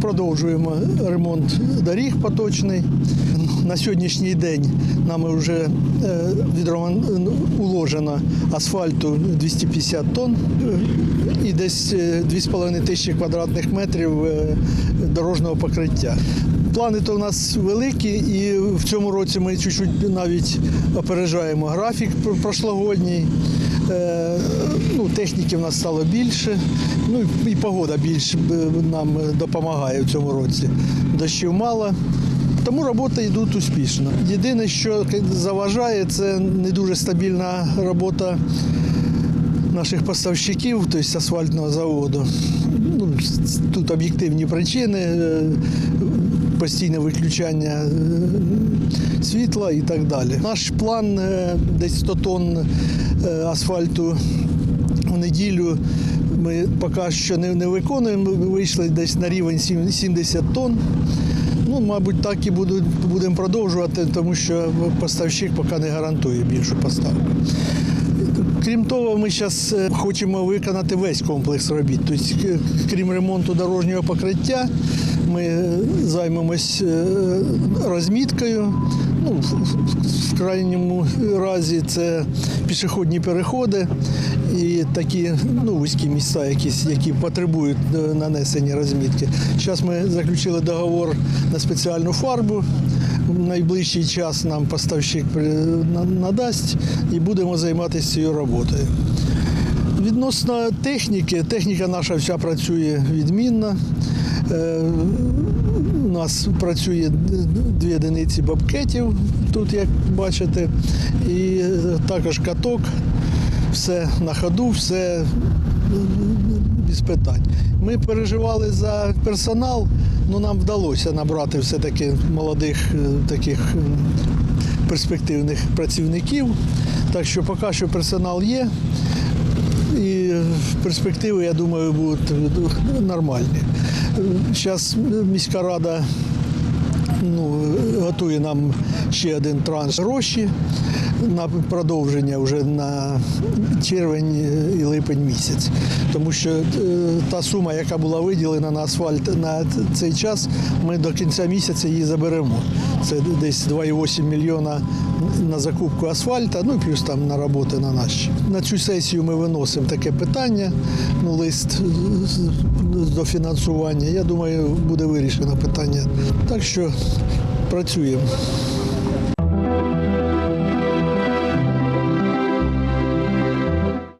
продовжуємо ремонт доріг поточний. На сьогоднішній день нами вже е, відремон- уложено асфальту 250 тонн е, і десь е, 2,5 тисячі квадратних метрів е, дорожнього покриття. Плани то у нас великі, і в цьому році ми чуть-чуть навіть опережаємо графік пр- прошлогодній. Е, техніки в нас стало більше, ну і- погода більш е, нам допомагає в цьому році. Дощів мало. Тому роботи йдуть успішно. Єдине, що заважає, це не дуже стабільна робота наших поставщиків, тобто асфальтного заводу. Ну, тут об'єктивні причини, е, постійне виключання е, світла і так далі. Наш план е, десь 100 тонн е, асфальту в неділю. Ми поки що не, не виконуємо, вийшли десь на рівень 70 тонн. Ну, мабуть, так і будемо продовжувати, тому що поставщик поки не гарантує більшу поставку. Крім того, ми зараз хочемо виконати весь комплекс робіт. Тобто, крім ремонту дорожнього покриття, ми е, займемось е, розміткою. Ну, в крайньому разі це пішохідні переходи і такі ну, вузькі місця, якісь, які потребують е, нанесення розмітки. Зараз ми заключили договор на спеціальну фарбу. В найближчий час нам поставщик надасть і будемо займатися цією роботою. Відносно техніки, техніка наша вся працює відмінно. Е, У нас працює дві одиниці бобкетів, тут як бачите, і також каток. Все на ходу, все без питань. Ми переживали за персонал, але нам вдалося набрати все-таки молодих е, таких е, перспективних працівників. Так що поки що персонал є. І перспективи, я думаю, будуть нормальні. Зараз міська рада ну, готує нам ще один транш гроші на продовження вже на червень і липень місяць. Тому що е, та сума, яка була виділена на асфальт на цей час, ми до кінця місяця її заберемо. Це десь 2,8 мільйона на закупку асфальта, ну плюс там на роботи на наші. На цю сесію ми виносимо таке питання, ну, лист з- до фінансування. Я думаю, буде вирішено питання. Так що працюємо.